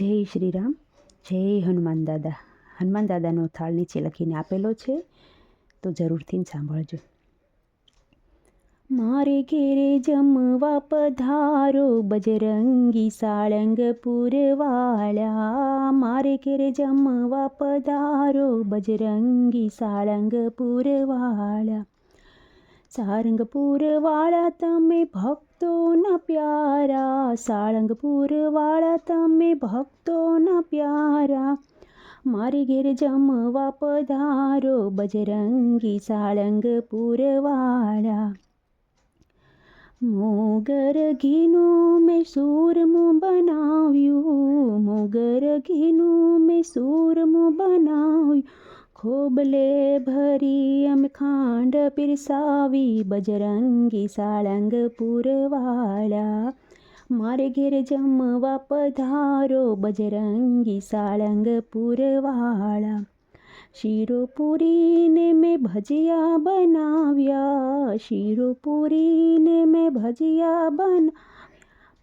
જય શ્રી રામ જય હનુમાન દાદા. હનુમાન દાદાનો થાળ નીચે લખીને આપેલો છે, તો જરૂરથી સાંભળજો. મારે ઘેરે જમવા પધારો, બજરંગી સાળંગ પુરવાળા. મારે ઘેરે જમવા પધારો, બજરંગી સાળંગપુરવાળા સારંગપુરવાળા તમે ભક્તોના પ્યારા સાળંગપુરવાળા તમે ભક્તોના પ્યારા મારી ઘેર જમવા પધારો બજરંગી સાળંગપુરવાળા મોગર ઘીનું મેં સૂરમું બનાવ્યું મોગર ઘીનું મેં સૂરમું બનાવ્યું ખોબલે ભરી અમે ખાંડ પીરસાવી બજરંગી સાળંગપુરવાળા મારે ઘેર જમવા પધારો બજરંગી સાળંગપુરવાળા શીરો પૂરીને મેં ભજીયા બનાવ્યા, શીરો પૂરીને મેં ભજીયા બન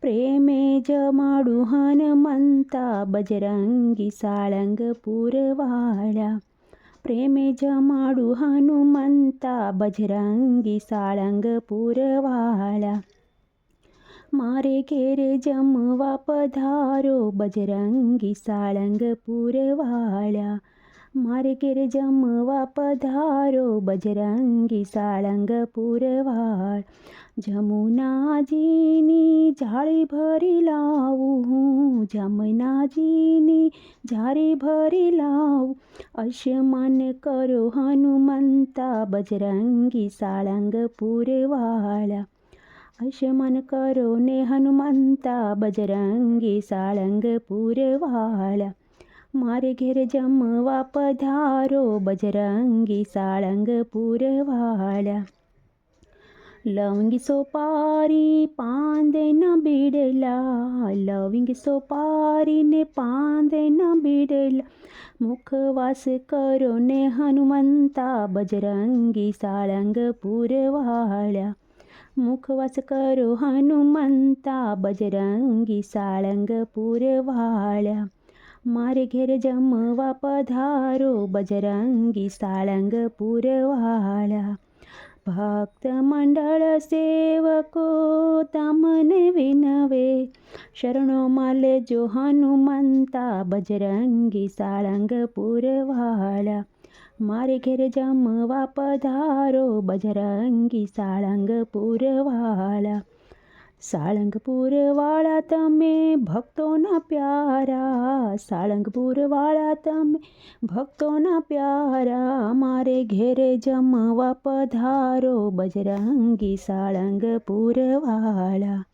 પ્રેમે જમાડું હનુમંતા બજરંગી સાળંગપુરવાળા પ્રેમે જમાડું હનુમંતા બજરંગી સાળંગપુરવાળા મારે ઘેર જમવા પધારો બજરંગી સાળંગપુરવાળા મારે ઘેર જમવા પધારો બજરંગી સાળંગપુરવાળ જમુનાજીની જાળી ભરી લાવું હું જમનાજીની જાળી ભરી લાવું અશમન કરો હનુમંતા, બજરંગી સાળંગપુરવાળા અશમન કરો ને હનુમંતા, બજરંગી સાળંગપુરવાળા મારે ઘેર જમવા પધારો, બજરંગી સાળંગપુરવાળા લવંગી સોપારી પાંદેના બીડલા લવિંગ સોપારીને પાંદેના બીડલા મુખવાસ કરો ને હનુમંતા બજરંગી સાળંગપુરવાળા મુખવાસ કરો હનુમંતા બજરંગી સાળંગપુરવાળા મારે ઘેર જમવા પધારો બજરંગી સાળંગપુરવાળા ભક્ત મંડળ સેવકો તમને વિનવે શરણોમાં લેજો હનુમંતા બજરંગી સાળંગપુરવાળા મારે ઘેર જમવા પધારો બજરંગી સાળંગપુરવાળા સાળંગપુરવાળા તમે ભક્તોના પ્યારા સાળંગપુરવાળા તમે ભક્તોના પ્યારા મારે ઘેરે જમવા પધારો બજરંગી સાળંગપુરવાળા